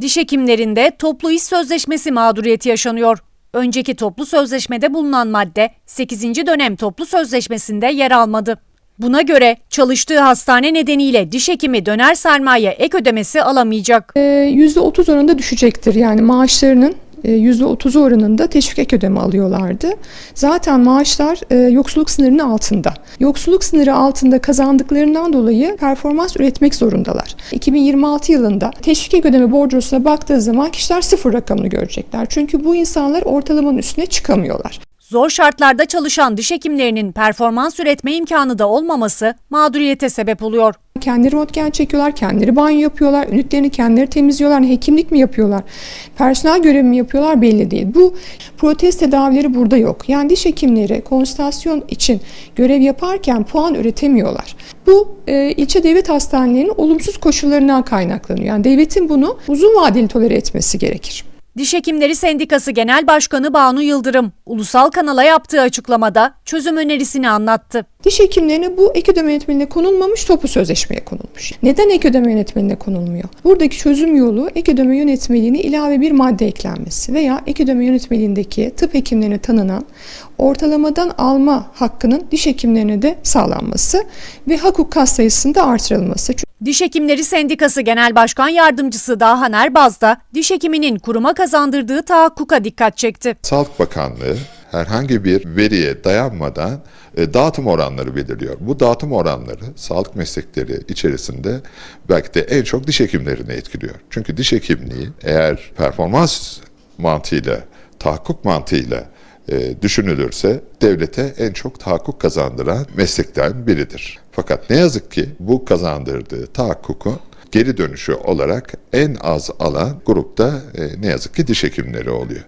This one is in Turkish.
Diş hekimlerinde toplu iş sözleşmesi mağduriyeti yaşanıyor. Önceki toplu sözleşmede bulunan madde 8. dönem toplu sözleşmesinde yer almadı. Buna göre çalıştığı hastane nedeniyle diş hekimi döner sermaye ek ödemesi alamayacak. Ee, %30 oranında düşecektir. Yani maaşlarının %30 oranında teşvik ek ödeme alıyorlardı. Zaten maaşlar e, yoksulluk sınırının altında. Yoksulluk sınırı altında kazandıklarından dolayı performans üretmek zorundalar. 2026 yılında teşvik ek ödeme bordrosuna baktığı zaman kişiler sıfır rakamını görecekler. Çünkü bu insanlar ortalamanın üstüne çıkamıyorlar. Zor şartlarda çalışan diş hekimlerinin performans üretme imkanı da olmaması mağduriyete sebep oluyor. Kendileri röntgen çekiyorlar, kendileri banyo yapıyorlar, ünitlerini kendileri temizliyorlar. Hekimlik mi yapıyorlar, personel görevi mi yapıyorlar belli değil. Bu protez tedavileri burada yok. Yani diş hekimleri konsültasyon için görev yaparken puan üretemiyorlar. Bu e, ilçe devlet hastanelerinin olumsuz koşullarından kaynaklanıyor. Yani devletin bunu uzun vadeli tolere etmesi gerekir. Diş Hekimleri Sendikası Genel Başkanı Banu Yıldırım, ulusal kanala yaptığı açıklamada çözüm önerisini anlattı. Diş hekimlerine bu ek ödeme yönetmeliğine konulmamış topu sözleşmeye konulmuş. Neden ek ödeme yönetmeliğine konulmuyor? Buradaki çözüm yolu ek ödeme yönetmeliğine ilave bir madde eklenmesi veya ek ödeme yönetmeliğindeki tıp hekimlerine tanınan ortalamadan alma hakkının diş hekimlerine de sağlanması ve hak hukuk kas sayısının da artırılması. Diş Hekimleri Sendikası Genel Başkan Yardımcısı Dahan Erbaz da diş hekiminin kuruma kazandırdığı tahakkuka dikkat çekti. Sağlık Bakanlığı herhangi bir veriye dayanmadan e, dağıtım oranları belirliyor. Bu dağıtım oranları sağlık meslekleri içerisinde belki de en çok diş hekimlerini etkiliyor. Çünkü diş hekimliği eğer performans mantığıyla, tahakkuk mantığıyla e, düşünülürse devlete en çok tahakkuk kazandıran meslekten biridir. Fakat ne yazık ki bu kazandırdığı tahakkukun geri dönüşü olarak en az alan grupta e, ne yazık ki diş hekimleri oluyor.